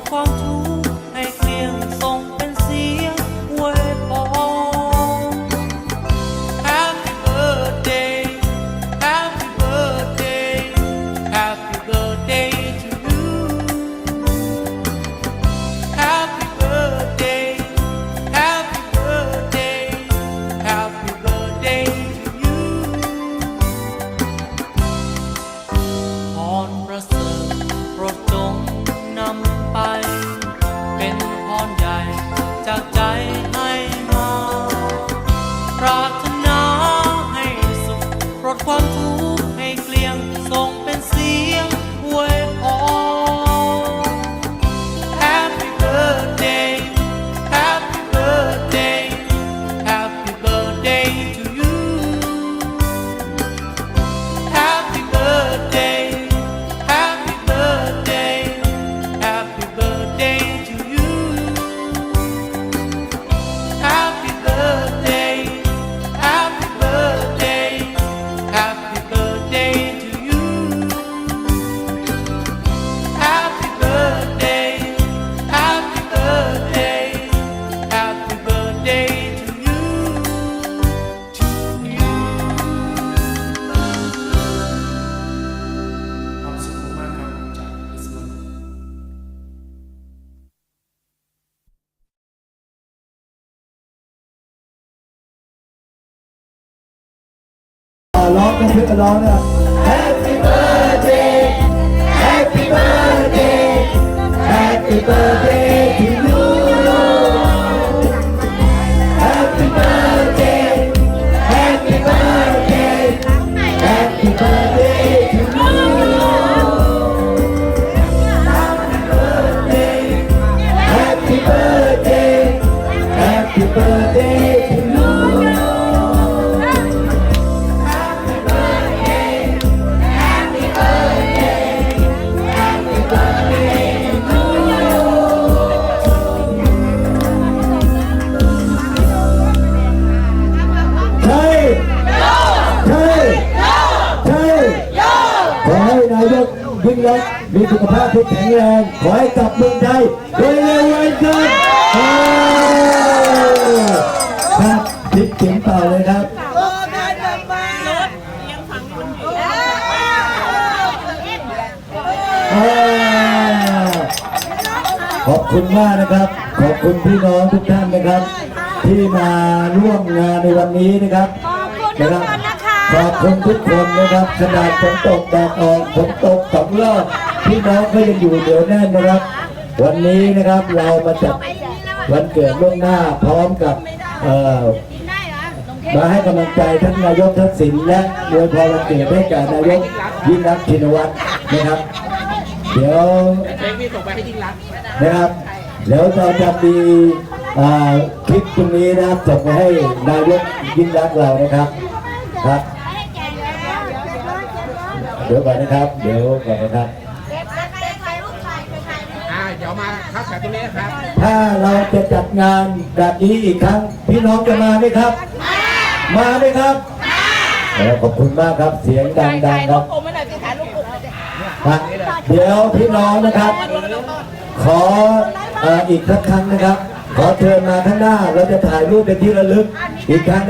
propos tout. ใหญ่จากใจให้ ร้องกันเพื่อนร้องเนี่ย ยกยิ่งรักษณ์มีสุขภาพที่แข็งแรง ขอให้กลับเมืองไทยโดยเร็ววันครับครับทิศเสียงเป่าเลยครับโอ้การแบบมารถยังฟังคุณอยู่อ่าขอบคุณมากนะครับ ขอบคุณพี่น้องทุกท่านนะครับ ที่มาร่วมงานในวันนี้นะครับนะครับ ขอบคุณทุกคนนะครับขนาดฝนตกแดดออกฝนตกสองรอบพี่น้องก็ยังอยู่เดี๋ยวแน่นนะครับ วันนี้นะครับเรามาจัดวันเกิดล่วงหน้าพร้อมกับเอ่อมาให้กำลังใจท่านนายกทักษิณและอวยพรวันเกิดให้แก่นายกยิ่งรักชินวัตรนะครับ เดี๋ยวเพลงนี้ส่งไปให้ยิ่งรักนะครับเดี๋ยวเราจะมีคลิปตรงนี้นะครับส่งไปให้นายกยิ่งรักเรานะครับครับ เดี๋ยวก่อนนะครับ เดี๋ยวก่อนนะครับ อ่าเดี๋ยวมาครับแบบตรงนี้นะครับ ถ้าเราจะจัดงานแบบนี้อีกครั้ง พี่น้องจะมาไหมครับ มาไหมครับเออขอบคุณมากครับ เสียงดังๆครับผมไม่ได้จะถ่ายรูปกลุ่มเลยครับเดี๋ยวพี่น้องนะครับ ขอเอ่ออีกสักครั้งนะครับ ขอเชิญมาข้างหน้า เราจะถ่ายรูปเป็นที่ระลึกอีกครั้ง